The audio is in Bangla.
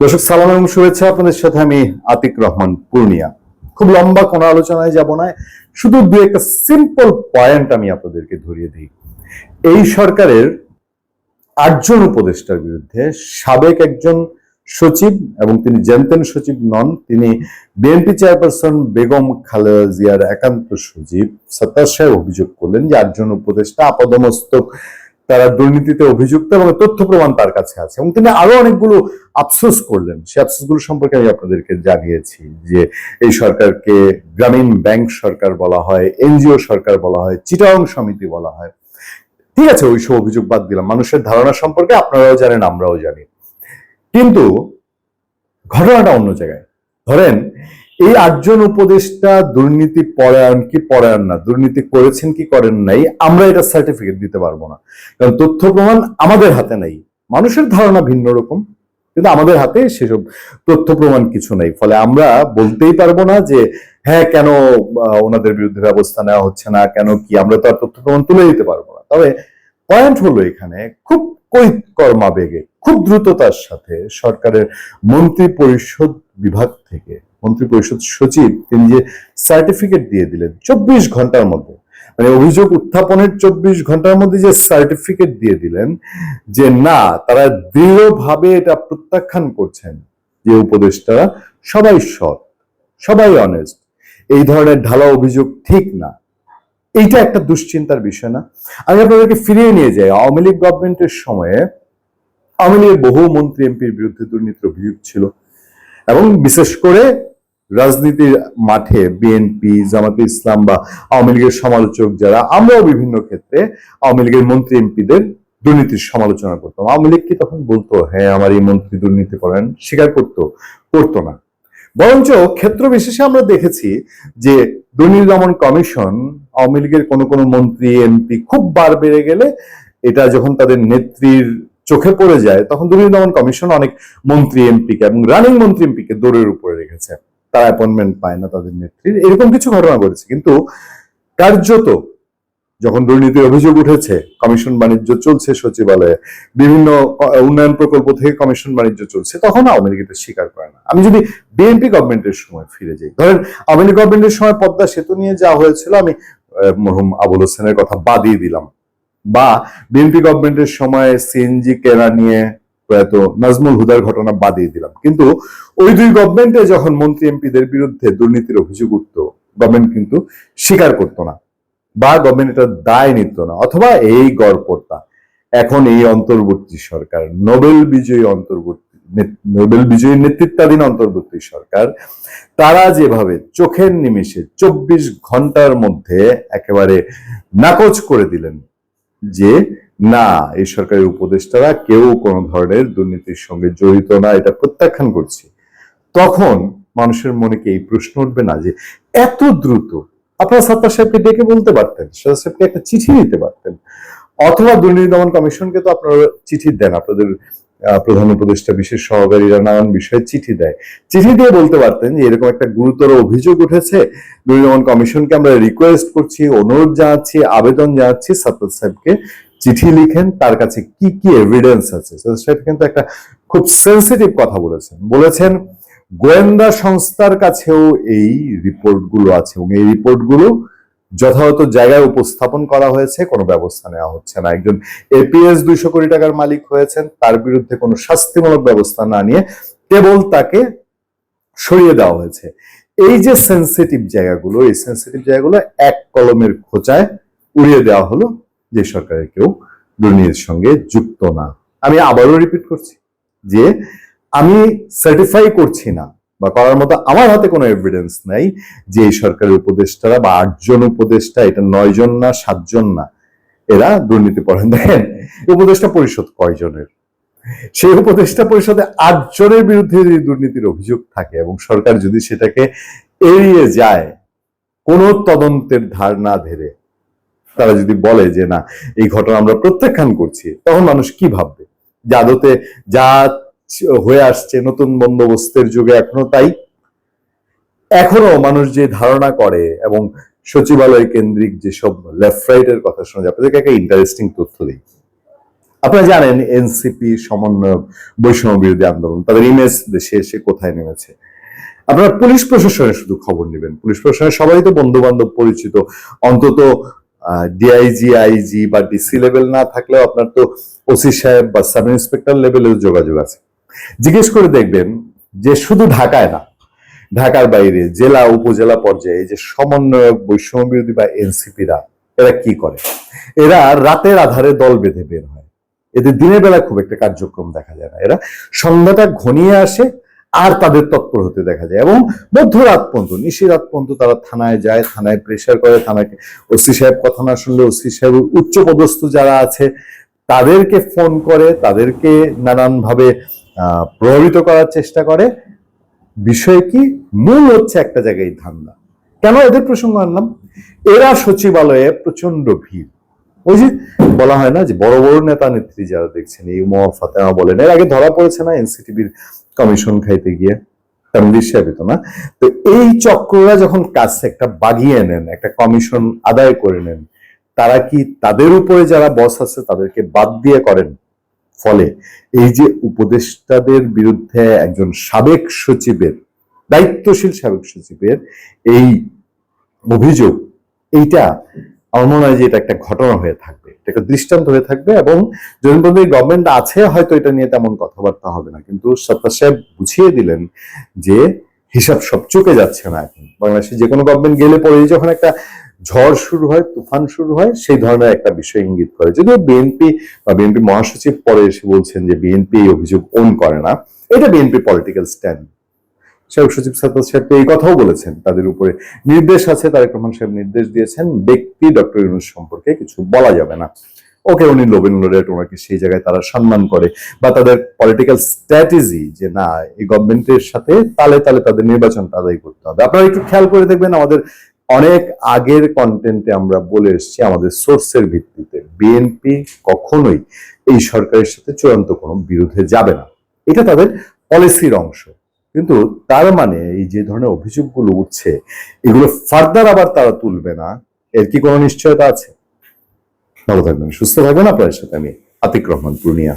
দর্শক, সালাম এবং শুভেচ্ছা আপনাদের সাথে আমি আতিক রহমান পূর্ণিয়া। খুব লম্বা কোনো আলোচনায় যাব না, শুধু দু একটা সিম্পল পয়েন্ট আমি আপনাদেরকে ধরিয়ে দিই। এই সরকারের আটজন উপদেষ্টার বিরুদ্ধে সাবেক একজন সচিব এবং তিনি জেনতেন সচিব নন, তিনি বিএনপি চেয়ারপারসন বেগম খালেদা জিয়ার একান্ত সচিব সত্তার সাহেব অভিযোগ করলেন যে আটজন উপদেষ্টা আপাদমস্তক তারা দুর্নীতিতে অভিযুক্ত এবং তথ্য প্রমাণ তার কাছে আছে। এবং তিনি আরও অনেকগুলো আফসোস করলেন। সেই আফসোসগুলো সম্পর্কে আমি আপনাদেরকে জানিয়েছি যে এই সরকারকে গ্রামীণ ব্যাংক সরকার বলা হয়, এনজিও সরকার বলা হয় চিটাং সমিতি বলা হয়। ঠিক আছে, ওই সব অভিযোগ বাদ দিলাম। মানুষের ধারণা সম্পর্কে আপনারাও জানেন, আমরাও জানি। কিন্তু ঘটনাটা অন্য জায়গায়। ধরেন এই আটজন উপদেষ্টা দুর্নীতি পরায়ণ কি পরায়ণ না? দুর্নীতি করেছেন কি করেন নাই? আমরা এটা সার্টিফিকেট দিতে পারব না। কারণ তথ্য প্রমাণ আমাদের হাতে নাই। মানুষের ধারণা ভিন্ন রকম, কিন্তু আমাদের হাতে সেসব তথ্য প্রমাণ কিছু নেই। ফলে আমরা বলতেই পারব না যে হ্যাঁ কেন ওনাদের বিরুদ্ধে ব্যবস্থা নেওয়া হচ্ছে না? কেন কি? আমরা তো আর তথ্য প্রমাণ তুলে দিতে পারব না। তবে পয়েন্ট হলো এখানে, খুব কৈকর্মাবেগে, খুব দ্রুততার সাথে সরকারের মন্ত্রী পরিষদ বিভাগ থেকে মন্ত্রী পরিষদ সচিব, তিনি যে সার্টিফিকেট দিয়ে দিলেন চব্বিশ ঘণ্টার মধ্যে মানে অভিযোগ উত্থাপনের চব্বিশ ঘণ্টার মধ্যে যে সার্টিফিকেট দিয়ে দিলেন, যে না, তারা দৃঢ়ভাবে এটা প্রত্যাখ্যান করছেন যে উপদেষ্টারা সবাই সৎ, সবাই অনেস্ট এই ধরনের ঢালা অভিযোগ ঠিক না। এইটা একটা দুশ্চিন্তার বিষয় না। আমি আপনাদেরকে ফিরিয়ে নিয়ে যাই। আওয়ামী লীগ গভর্নমেন্টের সময়ে আওয়ামী লীগের বহু মন্ত্রী, এমপির বিরুদ্ধে দুর্নীতির অভিযোগ ছিল এবং বিশেষ করে রাজনীতির মাঠে বিএনপি জামাতে ইসলাম বা আওয়ামী লীগের সমালোচক যারা, আমরাও বিভিন্ন ক্ষেত্রে আওয়ামী লীগের মন্ত্রী এমপিদের দুর্নীতির সমালোচনা করতাম। আওয়ামী লীগ কি তখন বলতো হ্যাঁ আমার এই মন্ত্রী দুর্নীতি করেন? স্বীকার করতো করতো না। বরঞ্চ ক্ষেত্র বিশেষে আমরা দেখেছি যে দুর্নীতি দমন কমিশন, আওয়ামী লীগের কোনো কোনো মন্ত্রী এমপি খুব বার বেড়ে গেলে এটা যখন তাদের নেত্রীর চোখে পড়ে যায়, তখন দুর্নীতি দমন কমিশন অনেক মন্ত্রী এমপিকে এবং রানিং মন্ত্রী এমপিকে দৌড়ের উপরে রেখেছে। তারা অ্যাপয়েন্টমেন্ট পায় না তাদের নেত্রীর। এরকম কিছু ঘটনা ঘটেছে। কিন্তু কার্যত যখন দুর্নীতির অভিযোগ উঠেছে, কমিশন বাণিজ্য চলছে সচিবালয়ে। বিভিন্ন উন্নয়ন প্রকল্প থেকে কমিশন বাণিজ্য চলছে, তখন আওয়ামী লীগ এটা স্বীকার করে না। আমি যদি বিএনপি গভর্নমেন্টের সময় ফিরে যাই, ধরেন আওয়ামী লীগ গভর্নমেন্টের সময় পদ্মা সেতু নিয়ে যা হয়েছিল, আমি মরহুম আবুল হোসেনের কথা বাদিয়ে দিলাম। বা বিএনপি গভর্নমেন্টের সময় সিএনজি কেনা নিয়ে প্রয়াত নাজমুল হুদার ঘটনা বাদিয়ে দিলাম। কিন্তু ওই দুই গভর্নমেন্টে যখন মন্ত্রী এমপিদের বিরুদ্ধে দুর্নীতির অভিযোগ উঠত গভর্নমেন্ট কিন্তু স্বীকার করতো না বা গভর্নমেন্ট এটা দায় নিত না, অথবা এই গড়পড়তা। এখন এই অন্তর্বর্তী সরকার, নোবেল বিজয়ী অন্তর্বর্তী নোবেল বিজয়ী নেতৃত্বাধীন অন্তর্বর্তী সরকার, তারা যেভাবে চোখের নিমিষে চব্বিশ ঘণ্টার মধ্যে একেবারে নাকচ করে দিলেন যে না, এই সরকারের উপদেষ্টারা কেউ কোনো ধরনের দুর্নীতির সঙ্গে জড়িত না, এটা প্রত্যাখ্যান করছি। তখন মানুষের মনে কি এই প্রশ্ন উঠবে না যে এত দ্রুত? আপনারা সত্তার সাহেবকে ডেকে বলতে পারতেন, সত্তার সাহেবকে একটা চিঠি দিতে পারতেন। অথবা দুর্নীতি দমন কমিশনকে তো আপনারা চিঠি দেন, আপনাদের প্রধান উপদেষ্টা, বিশেষ সহকারীরা নানান বিষয়ে চিঠি দেয়। চিঠি দিয়ে বলতে পারতেন যে এরকম একটা গুরুতর অভিযোগ উঠেছে। দুর্নীতি দমন কমিশনকে আমরা রিকোয়েস্ট করছি, অনুরোধ জানাচ্ছি, আবেদন জানাচ্ছি সত্তার সাহেবকে চিঠি লিখেন, তার কাছে কি কি এভিডেন্স আছে? সাহেব কিন্তু একটা খুব সেন্সিটিভ কথা বলেছেন। বলেছেন, গোয়েন্দা সংস্থার কাছেও এই রিপোর্টগুলো আছে এবং এই রিপোর্টগুলো যথাযথ জায়গায় উপস্থাপন করা হয়েছে, কোনো ব্যবস্থা নেওয়া হচ্ছে না। একজন এপিএস দুইশো কোটি টাকার মালিক হয়েছেন, তার বিরুদ্ধে কোনো শাস্তিমূলক ব্যবস্থা না নিয়ে কেবল তাকে সরিয়ে দেওয়া হয়েছে। এই যে সেন্সিটিভ জায়গাগুলো, এই সেন্সিটিভ জায়গাগুলো এক কলমের খোঁচায় উড়িয়ে দেওয়া হলো। যে সরকারের কেউ দুর্নীতির সঙ্গে যুক্ত না। আমি আবারও রিপিট করছি যে আমি সার্টিফাই করছি না বা করার মতো আমার হাতে কোনো এভিডেন্স নাই যে এই সরকারের উপদেষ্টারা বা আটজন উপদেষ্টা, এটা নয় জন না, সাতজন না, এরা দুর্নীতি পড়েন দেখেন উপদেষ্টা পরিষদ কয়জনের? সেই উপদেষ্টা পরিষদে আটজনের বিরুদ্ধে যদি দুর্নীতির অভিযোগ থাকে এবং সরকার যদি সেটাকে এড়িয়ে যায়, কোনো তদন্তের ধার না ধরে তারা যদি বলে যে না, এই ঘটনা আমরা প্রত্যাখ্যান করছি, তখন মানুষ কি ভাববে? যে আদতে যা হয়ে আসছে নতুন বন্দোবস্তের যুগে এখনও তাই? এখনও মানুষ যে ধারণা করে এবং সচিবালয় কেন্দ্রিক যেসব লেফট রাইটের কথা শোনা যায়, আপনাদেরকে একটা ইন্টারেস্টিং তথ্য দিই। আপনারা জানেন এনসিপি সমন্বয়ক বৈষম্য বিরোধী আন্দোলন, তাদের ইমেজ দেশে এসে কোথায় নেমেছে? আপনারা পুলিশ প্রশাসনের শুধু খবর নেবেন। পুলিশ প্রশাসনের সবাই তো বন্ধু বান্ধব পরিচিত, অন্তত ডিআইজি আইজি বা ডিসি লেভেল না থাকলেও আপনার তো ওসি সাহেব বা সাব ইন্সপেক্টর লেভেলের যোগাযোগ আছে। জিজ্ঞেস করে দেখবেন যে শুধু ঢাকায় না, ঢাকার বাইরে, জেলা, উপজেলা পর্যায়ে যে সমন্বয়ক, বৈষম্য বিরোধী বা এনসিপিরা এরা কি করে? এরা রাতের আধারে দল বেঁধে বের হয়। এদের দিনের বেলা খুব একটা কার্যক্রম দেখা যায় না। এরা সন্ধ্যাটা ঘনিয়ে আসে আর তাদের তৎপর হতে দেখা যায়। এবং মধ্যরাত পর্যন্ত, নিশিরাত পর্যন্ত তারা থানায় যায়, থানায় প্রেশার করে, থানাকে ওসি সাহেব কথা না শুনলে ওসি সাহেব উচ্চ পদস্থ যারা আছে, তাদেরকে ফোন করে, তাদেরকে নানানভাবে প্রভাবিত করার চেষ্টা করে। বিষয় কি? মূল হচ্ছে একটা জায়গায় ধান্দা। কেন এদের প্রসঙ্গ আনলাম? এরা সচিবালয়ে প্রচণ্ড ভিড়। ওই যে বলা হয় না যে বড় বড় নেতা নেত্রী যারা দেখছেন, এই উমা ফাতেমা বলেন, এর আগে ধরা পড়েছে না, এনসিটিভির কমিশন খাইতে গিয়ে তামিলির সাহেব তো না। তো এই চক্ররা যখন কাজ একটা বাগিয়ে নেন, একটা কমিশন আদায় করে নেন, তারা কি তাদের উপরে যারা বস আছে তাদেরকে বাদ দিয়ে করেন? ফলে এই যে উপদেষ্টাদের বিরুদ্ধে একজন সাবেক সচিবের, দায়িত্বশীল সাবেক সচিবের এই অভিযোগ, এইটা আমার মনে হয় যে এটা একটা ঘটনা হয়ে থাকবে। এটা একটা দৃষ্টান্ত হয়ে থাকবে এবং পর্যন্ত গভর্নমেন্ট আছে, হয়তো এটা নিয়ে তেমন কথাবার্তা হবে না। কিন্তু সত্তার সাহেব বুঝিয়ে দিলেন যে হিসাব সব চুকে যাচ্ছে না এখন। বাংলাদেশে যে কোনো গভর্নমেন্ট গেলে পরে যখন একটা ঝড় শুরু হয়, তুফান শুরু হয়, সেই ধরনের একটা বিষয় ইঙ্গিত করে। যদিও বিএনপি বা বিএনপি মহাসচিব পরে এসে বলছেন যে বিএনপি এই অভিযোগ ওন করে না। এটা বিএনপি পলিটিক্যাল স্ট্যান্ড সাহেব সচিব সাদ্দাত সাহেব তো এই কথাও বলেছেন। তাদের উপরে নির্দেশ আছে, তারেক রহমান সাহেব নির্দেশ দিয়েছেন, ব্যক্তি ডক্টর ইউনুস সম্পর্কে কিছু বলা যাবে না। ওকে, উনি লোবেন লোরেট ওনাকে সেই জায়গায় তারা সম্মান করে বা তাদের পলিটিক্যাল স্ট্র্যাটেজি যে না, এই গভর্নমেন্টের সাথে তালে তালে তাদের নির্বাচন আদায় করতে হবে। আপনারা একটু খেয়াল করে দেখবেন, আমাদের অনেক আগের কন্টেন্টে আমরা বলে এসেছি, আমাদের সোর্সের ভিত্তিতে বিএনপি কখনোই এই সরকারের সাথে চূড়ান্ত কোনো বিরুদ্ধে যাবে না। এটা তাদের পলিসির অংশ। কিন্তু তার মানে এই যে ধরনের অভিযোগগুলো উঠছে, এগুলো ফার্দার আবার তারা তুলবে না। এর কি কোনো নিশ্চয়তা আছে? ভালো থাকবেন, সুস্থ থাকবেন। আপনার সাথে আমি আতিক রহমান, পূর্ণিয়া।